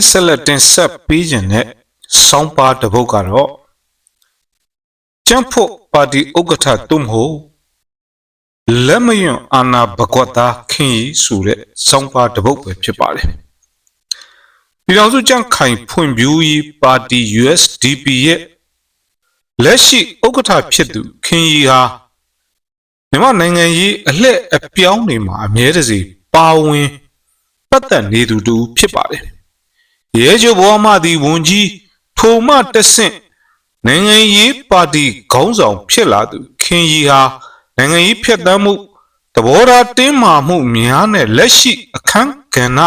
နေ့ဆက်လက်တင်ဆက်ပေးခြင်းတဲ့စောင်းပါတစ်ပုဒ်ကတော့ကျန်းဖို့ပါတီဥက္ကဋ္ဌတုံးဟုလက်မယွန်အာနာဘကွတ်သားခင်ရီဆိုတဲ့စောင်းပါတစ်ပုဒ်ပဲဖြစ်ပါတယ်ပြည်တော်စုကျန်းခိုင်ဖွံ့ဖြိုးရေးပါတီ USDP ရဲ့လက်ရှိဥက္ကဋ္ဌဖြစ်သူခင်ရီဟာမြန်မာနိုင်ငံရေးအလှည့်အပြောင်းတွေမှာအမြဲတစေပါဝင်ပတ်သက်နေသူတူဖြစ်ပါတယ်။ ရဲချိုဘဝမှသည်ဝန်ကြီးထိုမှတဆင့်နိုင်ငံရေးပါတီခေါင်းဆောင်ဖြစ်လာသူခင်ရီဟာနိုင်ငံရေးဖြတ်သန်းမှုသဘောထားတင်းမာမှုများနဲ့လက်ရှိအခန်းကဏ္ဍ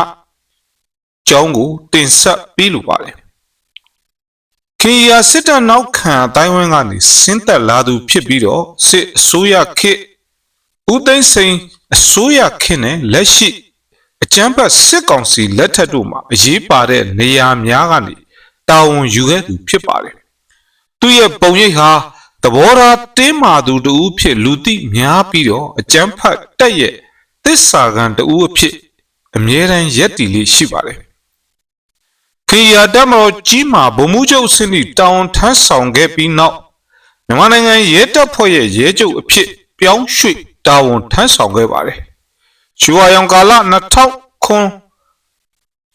ကြောင်းကိုတင်ဆက်ပေးလိုပါတယ်။ခင်ရီဟာစစ်တပ်နောက်ခံအတိုင်းဝန်းကနေဆင်းသက်လာသူဖြစ်ပြီးတော့စစ်အစိုးရခေတ်ဦးသိန်းစိန်အစိုးရခေတ်နဲ့လက်ရှိ အကြမ်းဖက်စစ်ကောင်စီလက်ထက်တို့မှာအရေးပါတဲ့နေရာများကနေတာဝန်ယူခဲ့သူဖြစ်ပါတယ်။သူရဲ့ပုံရိပ်ဟာသဘောထားတင်းမာသူတူဖြစ်လူသိများပြီးတော့အကြမ်းဖက်တက်ရဲ့သစ္စာခံတူအဖြစ်အမြဲတမ်းရက်တီလေးရှိပါတယ်။ခေယာတမတော်ကြီးမှာဗမှုချုပ်စနစ်တာဝန်ထမ်းဆောင်ခဲ့ပြီးနောက်မြန်မာနိုင်ငံရဲတပ်ဖွဲ့ရဲ့ရဲချုပ်အဖြစ်ပြောင်းရွှေ့တာဝန်ထမ်းဆောင်ခဲ့ပါတယ်။ ချူအယောင်ကာလ2000ခွန်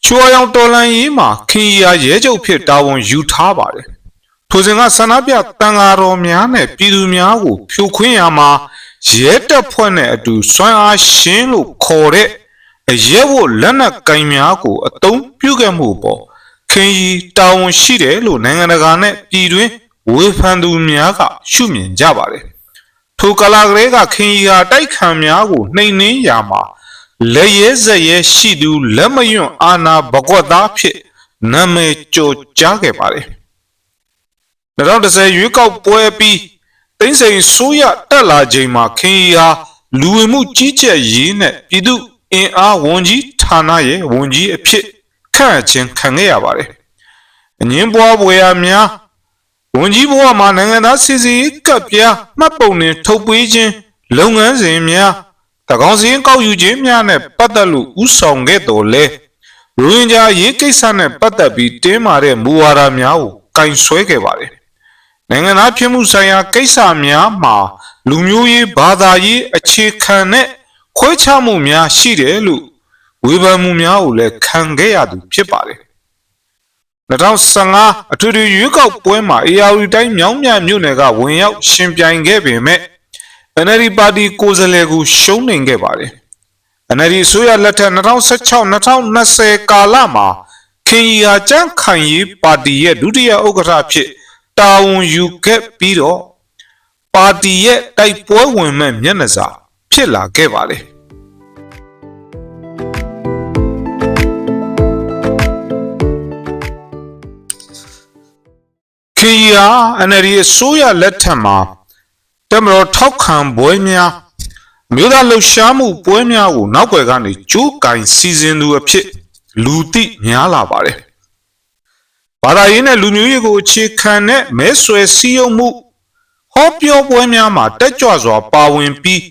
ချူအယောင်တော်လန်ရေးမှာခင်ရီယာရဲချုပ်ဖြစ်တာဝန်ယူထားပါတယ်။ထိုစဉ်ကဆန္ဒပြတန်ဃာတော်များနဲ့ပြည်သူများကိုဖြိုခွင်းရမှာရဲတပ်ဖွဲ့နဲ့အတူစွမ်းအားရှင်းလို့ခေါ်တဲ့အရဲဝတ်လက်နက်ကင်များကိုအတုံးပြုခဲ့မှုပေါ်ခင်ရီတာဝန်ရှိတယ်လို့နိုင်ငံတကာနဲ့ပြည်တွင်းဝေဖန်သူများကရှုမြင်ကြပါတယ်။ထိုကလာကလေးကခင်ရီဟာတိုက်ခံများကိုနှိမ်နှင်းရာမှာ လက်ရဲဇက်ရဲရှိသူလက်မယွန့်အာနာဘကွက်သားဖြစ်နာမည်ကျော်ကြားခဲ့ပါတယ်။2010ရွေးကောက်ပွဲပြီးသိန်းစိန်ဆိုးရတက်လာချိန်မှာခင်ရီဟာလူဝင်မှုကြီးကြပ်ရေးနဲ့ပြည်သူအင်အားဝန်ကြီးဌာနရဲ့ဝန်ကြီးအဖြစ်ခန့်အပ်ခြင်းခံခဲ့ရပါတယ်။အငင်းပွားပွဲရများဝန်ကြီးဘဝမှာနိုင်ငံသားစီစီကပ်ပြားမှတ်ပုံနဲ့ထုတ်ပေးခြင်းလုပ်ငန်းစဉ်များတကော င်စင်းကောက်ယူခြင်းများနဲ့ပတ်သက်လို့ဥဆောင်ခဲ့တော်လဲရိုဟင်ဂျာရေးကိစ္စနဲ့ပတ်သက်ပြီးတင်းမာတဲ့မူဝါဒများကိုကင်ဆွဲခဲ့ပါတယ်။နိုင်ငံသားဖြစ်မှုဆိုင်ရာကိစ္စများမှာလူမျိုးရေးဘာသာရေးအခြေခံနဲ့ခွဲခြားမှုများရှိတယ်လို့ဝေဖန်မှုများကိုလည်းခံခဲ့ရသူဖြစ်ပါတယ်။2015အထွေထွေရွေးကောက်ပွဲမှာ AR တိုင်းမြောင်းမြမြို့နယ်ကဝင်ရောက်ရှင်ပြိုင်ခဲ့ပေမဲ့ NLD ပါတီကိုယ်စားလှယ်ကိုရှုံးနိမ်ခဲ့ပါတယ်။ NLD အစိုးရလက်ထက်2016-2020ကာလမှာခင်ရီဟာကြန့်ခိုင်ရေးပါတီရဲ့ဒုတိယဥက္ကဋ္ဌဖြစ်တာဝန်ယူခဲ့ပြီးတော့ပါတီရဲ့တိုက်ပွဲဝင်မဲ့မျက်နှာစာဖြစ်လာခဲ့ပါတယ်။ခေယာ NLD အစိုးရလက်ထက်မှာ တမတော်ထောက်ခံပွဲများမြို့သားလှုပ်ရှားမှုပွဲများကိုနောက်ွယ်ကနေကြိုးကင်စီစဉ်သူအဖြစ်လူသိများလာပါတယ်။ဘာသာရေးနဲ့လူမျိုးရေးကိုအခြေခံတဲ့မဲဆွယ်စည်းရုံးမှုဟောပြောပွဲများမှာတက်ကြွစွာပါဝင်ပြီး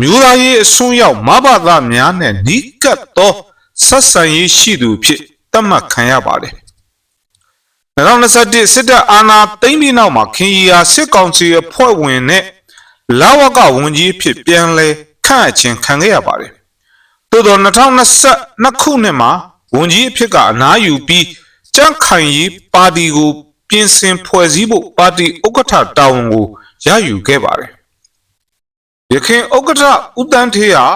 မြို့သားရေးအစွန်းရောက်မဘာသာများနဲ့နီးကပ်သောဆက်ဆံရေးရှိသူဖြစ်သတ်မှတ်ခံရပါတယ်။ 2021စစ်တပ်အာဏာသိမ်းပြီးနောက်မှာခင်ရီဟာစစ်ကောင်စီအဖွဲ့ဝင်နဲ့လာဝကဝန်ကြီးအဖြစ်ပြန်လဲခန့်အပ်ခြင်းခံခဲ့ရပါတယ်။သို့သော2022ခုနှစ်မှာဝန်ကြီးအဖြစ်ကအနားယူပြီးကြန့်ခိုင်ရေးပါတီကို ပြင်ဆင်ဖွဲ့စည်းဖို့ပါတီဥက္ကဋ္ဌတာဝန်ကိုရယူခဲ့ပါတယ်။ရခိုင်ဥက္ကဋ္ဌဦးတန်းထေးဟာ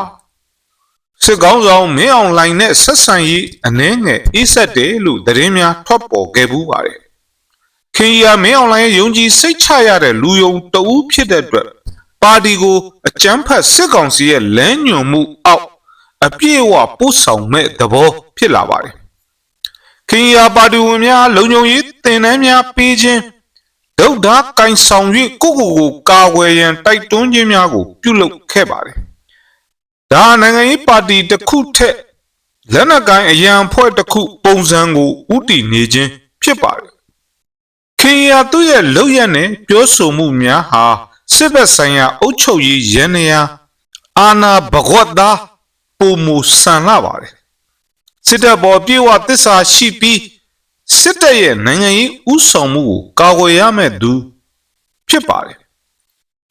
စစ်ကောင်းဆောင်မင်းအောင်လှိုင်နဲ့ဆက်ဆံရေးအနှဲငယ်အေးဆက်တယ်လို့သတင်းများထွက်ပေါ်ခဲ့ဘူးပါတယ်။ခင်ရီယာမင်းအောင်လှိုင်ရဲ့ယုံကြည်စိတ်ချရတဲ့လူယုံတဦးဖြစ်တဲ့အတွက်ပါတီကိုအကြမ်းဖက်စစ်ကောင်စီရဲ့လမ်းညွှန်မှုအောက်အပြည့်အဝပို့ဆောင်မဲ့သဘောဖြစ်လာပါတယ်။ခင်ယာပါတီဝင်များလုံခြုံရေးတင်နန်းများပေးခြင်းဒုဒ္ဒါကင်ဆောင်၍ကိုကိုကိုကာဝယ်ရန်တိုက်တွန်းခြင်းများကိုပြုလုပ်ခဲ့ပါတယ်။ ဒါနိုင်ငံရေးပါတီတစ်ခုထက်လက်နက်ကိုင်းအရန်ဖွဲ့တစ်ခုပုံစံကိုဥတီနေခြင်းဖြစ်ပါတယ်။ခင်ယာသူ့ရဲ့လောက်ရနဲ့ပြောဆိုမှုများဟာစစ်ဘက်ဆိုင်ရာအုပ်ချုပ်ရေးရန်နေရာအာနာဘဂဝတ်သားပုံမူဆန်လာပါတယ်စစ်တပ်ပေါ်ပြေဝသစ္စာရှိပြီးစစ်တပ်ရဲ့နိုင်ငံရေးဥဆောင်မှုကိုကာကွယ်ရမယ့်သူဖြစ်ပါတယ်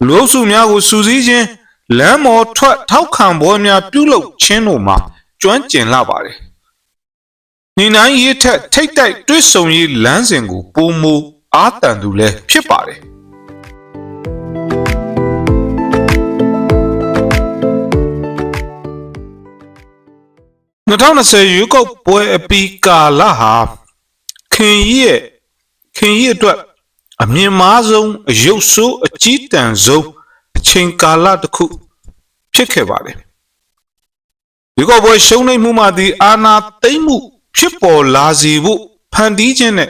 လူအုပ်စုများကိုစူးစီးခြင်း လမ်းမော်ထွက်ထောက်ခံပွဲများပြုလုပ်ခြင်းတို့မှာကျွမ်းကျင်လာပါတယ်။ညီနိုင်ရေးထက်ထိတ်တိုက်တွဲဆုံရေးလမ်းစဉ်ကိုပုံမူအားတန်သူလည်းဖြစ်ပါတယ်။2020ရွေးကောက်ပွဲအပီကာလဟာခင်ကြီးရဲ့ခင်ကြီးအတွက်အမြင့်မားဆုံးအယုတ်ဆိုးအကြီးတန်းဆုံးအ ချိန်ကာလတစ်ခု ဖြစ်ခဲ့ပါတယ်ဒီကောပွဲရှုံးနိမှုမှဒီအာနာသိမ့်မှု ဖြစ်ပေါ်လာစေဖို့ဖန်တီးခြင်းနဲ့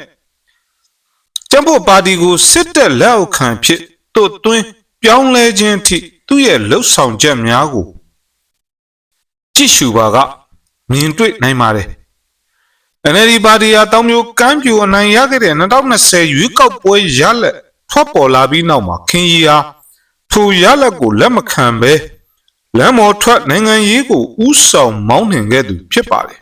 ကျန်းဖို့ပါတီကိုစစ်တပ်လက်အောက်ခံဖြစ်တို့သွင်းပြောင်းလဲခြင်းအထိသူ့ရဲ့လှုပ်ဆောင်ချက်များကိုကြည့်ရှုပါကမြင်တွေ့နိုင်ပါတယ် NLD ပါတီဟာတောင်မျိုးကမ်းပြူအနိုင်ရခဲ့တဲ့2020ရွေးကောက်ပွဲရလက်ထွက်ပေါ်လာပြီးနောက်မှာခင်ရီဟာ ထိုရလက်ကိုလက်မခံဘဲလမ်းမော်ထွက်နိုင်ငံရေးကိုဥဆောင်မောင်းနှင်ခဲ့သူဖြစ်ပါတယ်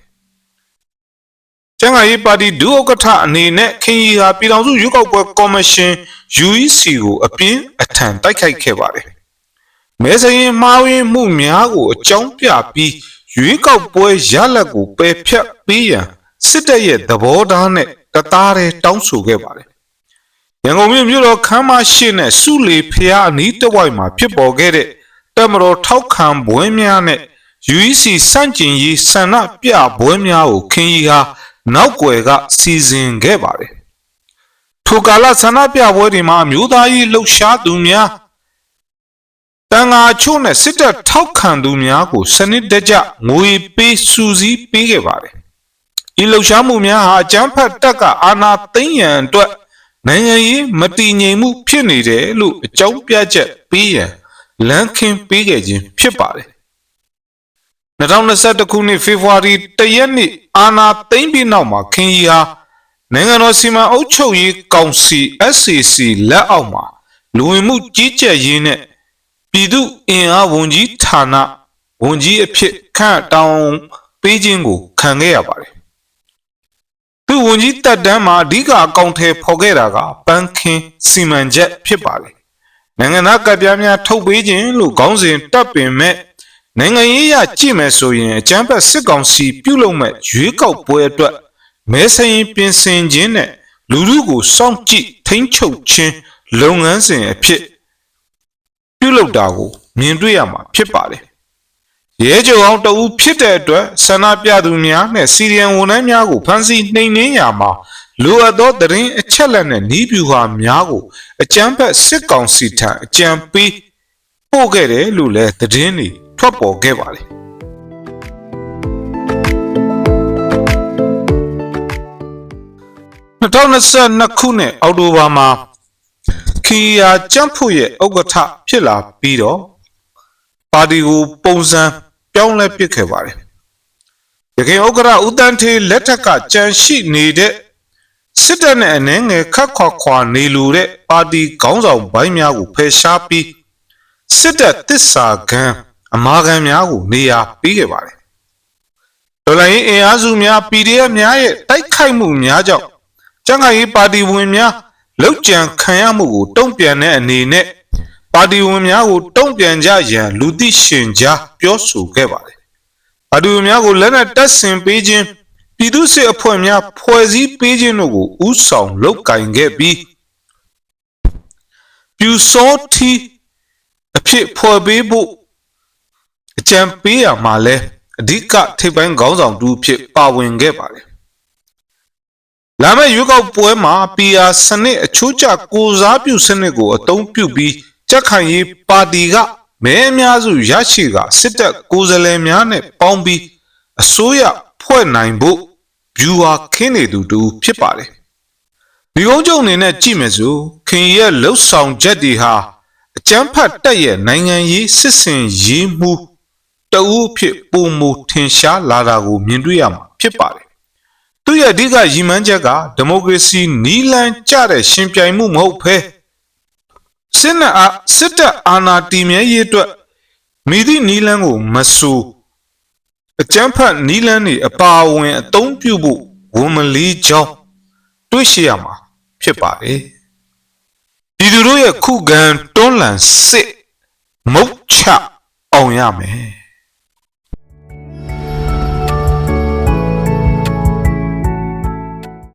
။ကျန်းမာရေးပါတီဒုဥက္ကဋ္ဌအနေနဲ့ခင်ရီဟာပြည်ထောင်စုရွေးကောက်ပွဲကော်မရှင် UEC ကိုအပြင်းအထန်တိုက်ခိုက်ခဲ့ပါတယ်။မဲစရင်မှားယွင်းမှုများကိုအကြောင်းပြပြီးရွေးကောက်ပွဲရလက်ကိုပယ်ဖျက်ပေးရန်စစ်တပ်ရဲ့သဘောထားနဲ့တသားတည်းတောင်းဆိုခဲ့ပါတယ်။ ရန်ကုန်မြို့မြို့တော်ခမ်းမရှိနဲ့စုလီဖျားအနီးတစ်ဝိုက်မှာဖြစ်ပေါ်ခဲ့တဲ့တမတော်ထောက်ခံပွဲများနဲ့ UEC စန့်ကျင်ရေးဆန္ဒပြပွဲများကိုခင်ကြီးဟာနောက်ွယ်ကစီစဉ်ခဲ့ပါတယ်။ထိုကာလဆန္ဒပြပွဲတွေမှာမျိုးသားရေးလှုပ်ရှားသူများတန်ဃာချို့နဲ့စစ်တပ်ထောက်ခံသူများကိုစနစ်တကျငွေပေးစူးစီးပေးခဲ့ပါတယ်။ဤလှုပ်ရှားမှုများဟာအကြမ်းဖက်တပ်ကအာဏာသိမ်းရန်အတွက် နိုင်ငံရေးမတည်ငြိမ်မှုဖြစ်နေတယ်လို့အကြောင်းပြချက်ပေးရန်လမ်းခင်းပေးခဲ့ခြင်းဖြစ်ပါတယ်2021ခုနှစ်ဖေဖော်ဝါရီတရက်နေ့အာနာသိမ့်ပြီးနောက်မှာခင်ကြီးဟာနိုင်ငံတော်စီမံအုပ်ချုပ်ရေးကောင်စီ SCC လက်အောက်မှာလူဝင်မှုကြီးကြပ်ရေးနဲ့ပြည်သူအင်အားဝန်ကြီးဌာနဝန်ကြီးအဖြစ်ခန့်တောင်းပေးခြင်းကိုခံခဲ့ရပါတယ် သူဝန်ကြီးတက်တန်းမှာအဓိကအကောင့်ထဲဖော်ခဲ့တာကပန်းခင်းစီမံချက်ဖြစ်ပါတယ်နိုင်ငံသားကပ်ပြားများထုတ်ပေးခြင်းလို့ခေါင်းစဉ်တပ်ပင်မဲ့နိုင်ငံရေးရကြည့်မယ်ဆိုရင်အကြမ်းဖက်စစ်ကောင်စီပြုလုပ်မဲ့ရွေးကောက်ပွဲအတွက်မဲဆရင်ပြင်ဆင်ခြင်းနဲ့လူလူကိုစောင့်ကြည့်ထိန်းချုပ်ခြင်းလုပ်ငန်းစဉ်အဖြစ်ပြုလုပ်တာကိုမြင်တွေ့ရမှာဖြစ်ပါတယ် ရဲကြုံအောင်တဦးဖြစ်တဲ့အတွက်ဆန္ဒပြသူများနဲ့စီရီယံဝန်ထမ်းများကိုဖမ်းဆီးနှိမ်နင်းရမှာလိုအပ်သောသတင်းအချက်လက်နဲ့ဤပြူဟာများကိုအကြမ်းဖက်စစ်ကောင်စီထံအကြံပေးပို့ခဲ့တယ်လို့လည်းသတင်းတွေထွက်ပေါ်ခဲ့ပါတယ်2022ခုနှစ်အောက်တိုဘာမှာခီယာကျန်းဖို့ရဲ့ဥက္ကဋ္ဌဖြစ်လာပြီးတော့ပါတီကိုပုံစံ ပြောင်းလဲပစ်ခဲ့ပါတယ်။ရခိုင်ဥက္ကဋ္ဌဦးတန်းထေးလက်ထက်ကကြန့်ရှိနေတဲ့စစ်တပ်နဲ့အနှဲငယ်ခတ်ခွာခွာနေလိုတဲ့ပါတီခေါင်းဆောင်ပိုင်းများကိုဖယ်ရှားပြီးစစ်တပ်တစ္ဆာခံအမာခံများကိုနေရာပေးခဲ့ပါတယ်။ဒေါ်လာရင်းအင်အားစုများ PDF များရဲ့တိုက်ခိုက်မှုများကြောင့်ကျန်းမာရေးပါတီဝင်များလောက်ကျန်ခံရမှုကိုတုံ့ပြန်တဲ့အနေနဲ့ ပါတီဝင်များကိုတုံ့ပြန်ကြရန်လူသိရှင်ကြားပြောဆိုခဲ့ပါတယ်။ပါတီဝင်များကိုလက်နက်တပ်ဆင်ပေးခြင်းပြည်သူ့စစ်အဖွဲ့များဖွဲ့စည်းပေးခြင်းတို့ကိုဥဆောင်လုပ်ကင်ခဲ့ပြီးပြူစောတီအဖြစ်ဖွဲ့ပေးဖို့အကြံပေးရမှာလဲအဓိကထိပ်ပိုင်းခေါင်းဆောင်တူဖြစ်ပါဝင်ခဲ့ပါတယ်လာမယ့်ရွေးကောက်ပွဲမှာ PR စနစ်အချိုးကျကိုစားပြုစနစ်ကိုအသုံးပြုပြီး ကြက်ခိုင်ရေးပါတီကမဲအများစုရရှိကစစ်တပ်ကိုယ်စားလှယ်များနဲ့ပေါင်းပြီးအစိုးရဖွဲ့နိုင်ဖို့ဗျူဟာခင်းနေသူတူဖြစ်ပါတယ်ဒီကုန်းချုပ်အနေနဲ့ကြည့်မယ်ဆိုခင်ရဲ့လှုပ်ဆောင်ချက်တွေဟာအကျန်းဖတ်တက်ရဲ့နိုင်ငံရေးစစ်စင်ရေးမှုတအူးဖြစ်ပုံမူထင်ရှားလာတာကိုမြင်တွေ့ရမှာဖြစ်ပါတယ်သူရဲ့အဓိကရည်မှန်းချက်ကဒီမိုကရေစီနီးလန်းကျတဲ့ရှင်ပြိုင်မှုမဟုတ်ဘဲ စစ်နဲ့အားစစ်တပ်အာဏာတည်မြဲရေးအတွက်မိသည့်နီးလန်းကိုမဆူအကျန်းဖတ်နီးလန်းတွေအပါအဝင်အသုံးပြုဖို့ဝန်မလေးကြောင်းတွေ့ရှိရမှာဖြစ်ပါတယ်ပြည်သူတို့ရဲ့ခုခံတွန်းလှန်စစ်မုတ်ချအောင်ရမယ်